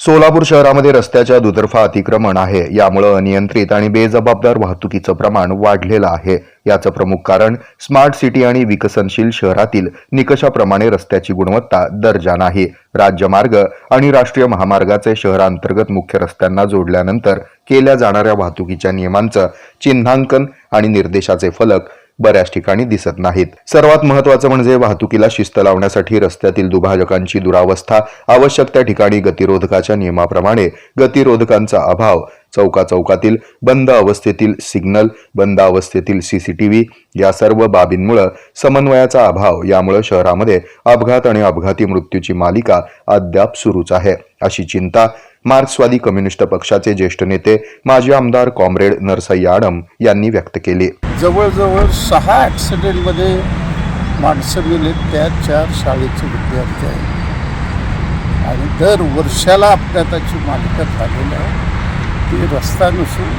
सोलापूर शहरामध्ये रस्त्याच्या दुतर्फा अतिक्रमण आहे. यामुळं अनियंत्रित आणि बेजबाबदार वाहतुकीचं प्रमाण वाढलेलं आहे. याचं प्रमुख कारण स्मार्ट सिटी आणि विकसनशील शहरातील निकषाप्रमाणे रस्त्याची गुणवत्ता दर्जा नाही. राज्यमार्ग आणि राष्ट्रीय महामार्गाचे शहरांतर्गत मुख्य रस्त्यांना जोडल्यानंतर केल्या जाणाऱ्या वाहतुकीच्या नियमांचं चिन्हांकन आणि निर्देशाचे फलक बऱ्याच ठिकाणी दिसत नाहीत. सर्वात महत्वाचं म्हणजे वाहतुकीला शिस्त लावण्यासाठी रस्त्यातील दुभाजकांची दुरावस्था आवश्यक त्या ठिकाणी गतिरोधकाच्या नियमाप्रमाणे गतिरोधकांचा अभाव चौका चौकातील बंद अवस्थेतील सिग्नल बंद अवस्थेतील सीसीटीव्ही या सर्व बाबींमुळे समन्वयाचा अभाव यामुळे शहरामध्ये अपघात आणि अपघाती मृत्यूची मालिका अद्याप सुरूच आहे अशी चिंता मार्क्सवादी कम्युनिस्ट पक्षाचे ज्येष्ठ नेते माजी आमदार कॉम्रेड नरसई आडम यांनी व्यक्त केली. जवळजवळ सहा ॲक्सिडेंटमध्ये माणसं मेले त्या चार शाळेचे विद्यार्थी आहेत. आणि दर वर्षाला अपघाताची मालिका झालेली आहे. ती रस्ता नसून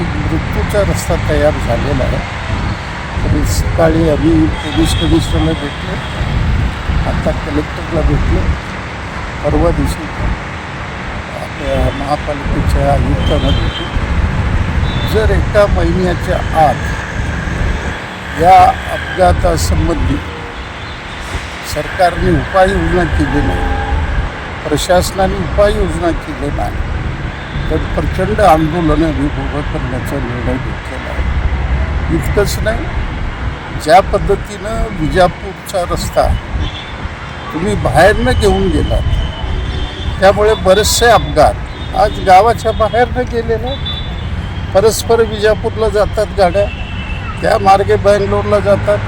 एक मृत्यूचा रस्ता तयार झालेला आहे. तरी सकाळी आम्ही पोलीस कमिशनरला भेटलो. आता कलेक्टरला भेटलो. परवा दिवशी आपल्या महापालिकेच्या आयुक्तांना भेटलो. जर एका महिन्याच्या आत या अपघातासंबंधी सरकारने उपाययोजना केली नाही प्रशासनाने उपाययोजना केली नाही तर प्रचंड आंदोलनं आम्ही उभं करण्याचा निर्णय घेतलेला आहे. इतकंच नाही ज्या पद्धतीनं विजापूरचा रस्ता तुम्ही बाहेरनं घेऊन गेलात त्यामुळे बरेचसे अपघात आज गावाच्या बाहेरनं गेलेले परस्पर विजापूरला जातात गाड्या त्या मार्गे बँगलोरला जातात.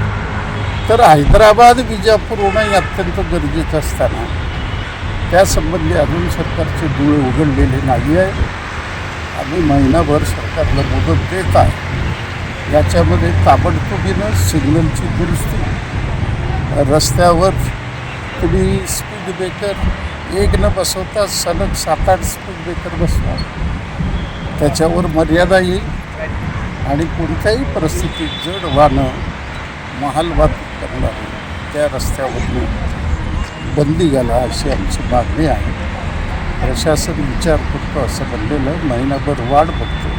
तर हैदराबाद विजापूर होणं हे अत्यंत गरजेचं असताना त्यासंबंधी अजून सरकारचे डोळे उघडलेले नाही आहे. आम्ही महिनाभर सरकारला मुदत देत आहे. याच्यामध्ये ताबडतोबीनं सिग्नलची दुरुस्ती रस्त्यावर तुम्ही स्पीड ब्रेकर एक न बसवता सलग सात आठ स्पीड ब्रेकर बसवा. त्याच्यावर मर्यादा येईल. आणि कोणत्याही परिस्थितीत जड वाहनं महाल वाहतूक करणार त्या रस्त्यावरून बंदी घाला अशी आमची मागणी आहे. प्रशासन विचार करतो असं बनलेलं महिनाभर वाढ बघतो.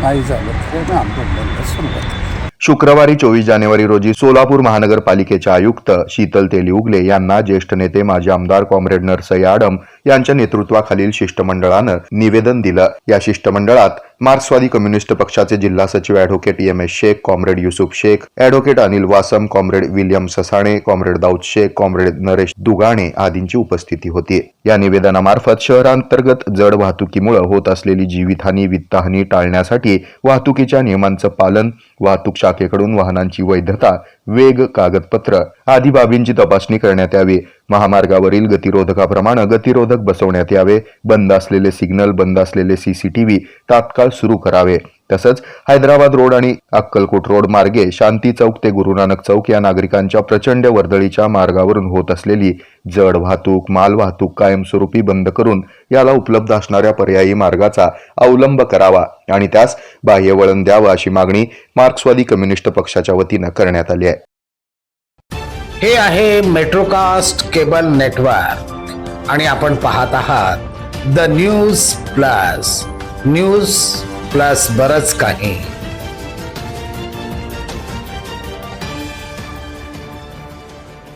नाही झालं तर आम्ही आंदोलनाला सुरुवात शुक्रवारी चोवीस जानेवारी रोजी सोलापूर महानगरपालिकेचे आयुक्त शीतल तेलिउगले यांना ज्येष्ठ नेते माजी आमदार कॉम्रेड नरसई आडम यांच्या नेतृत्वाखालील शिष्टमंडळानं निवेदन दिलं. या शिष्टमंडळात मार्क्सवादी कम्युनिस्ट पक्षाचे जिल्हा सचिव advocate M S Shaikh comrade Yusuf Shaikh advocate Anil Wasam comrade William Sasane comrade Dawood Shaikh comrade Naresh Dugane आदींची उपस्थिती होती. या निवेदनामार्फत शहरांतर्गत जड वाहतुकीमुळे होत असलेली जीवितहानी वित्तहानी टाळण्यासाठी वाहतुकीच्या नियमांचं पालन वाहतूक शाखेकडून वाहनांची वैधता वेग कागदपत्र आदी बाबींची तपासणी करण्यात यावी. महामार्गावरील गतिरोधकाप्रमाणे गतिरोधक बसवण्यात यावे. बंद असलेले सिग्नल बंद असलेले सीसीटीव्ही तात्काळ सुरू करावे. तसंच हैदराबाद रोड आणि अक्कलकोट रोड मार्गे शांती चौक ते गुरुनानक चौक या नागरिकांच्या प्रचंड वर्दळीच्या मार्गावरून होत असलेली जड वाहतूक माल वाहतूक कायमस्वरूपी बंद करून याला उपलब्ध असणाऱ्या पर्यायी मार्गाचा अवलंब करावा आणि त्यास बाह्य वळण द्यावं अशी मागणी मार्क्सवादी कम्युनिस्ट पक्षाच्या वतीनं करण्यात आली आहे. हे आहे मेट्रोकास्ट केबल नेटवर्क आणि आपण पाहत आहात the news plus. News plus बरच काही.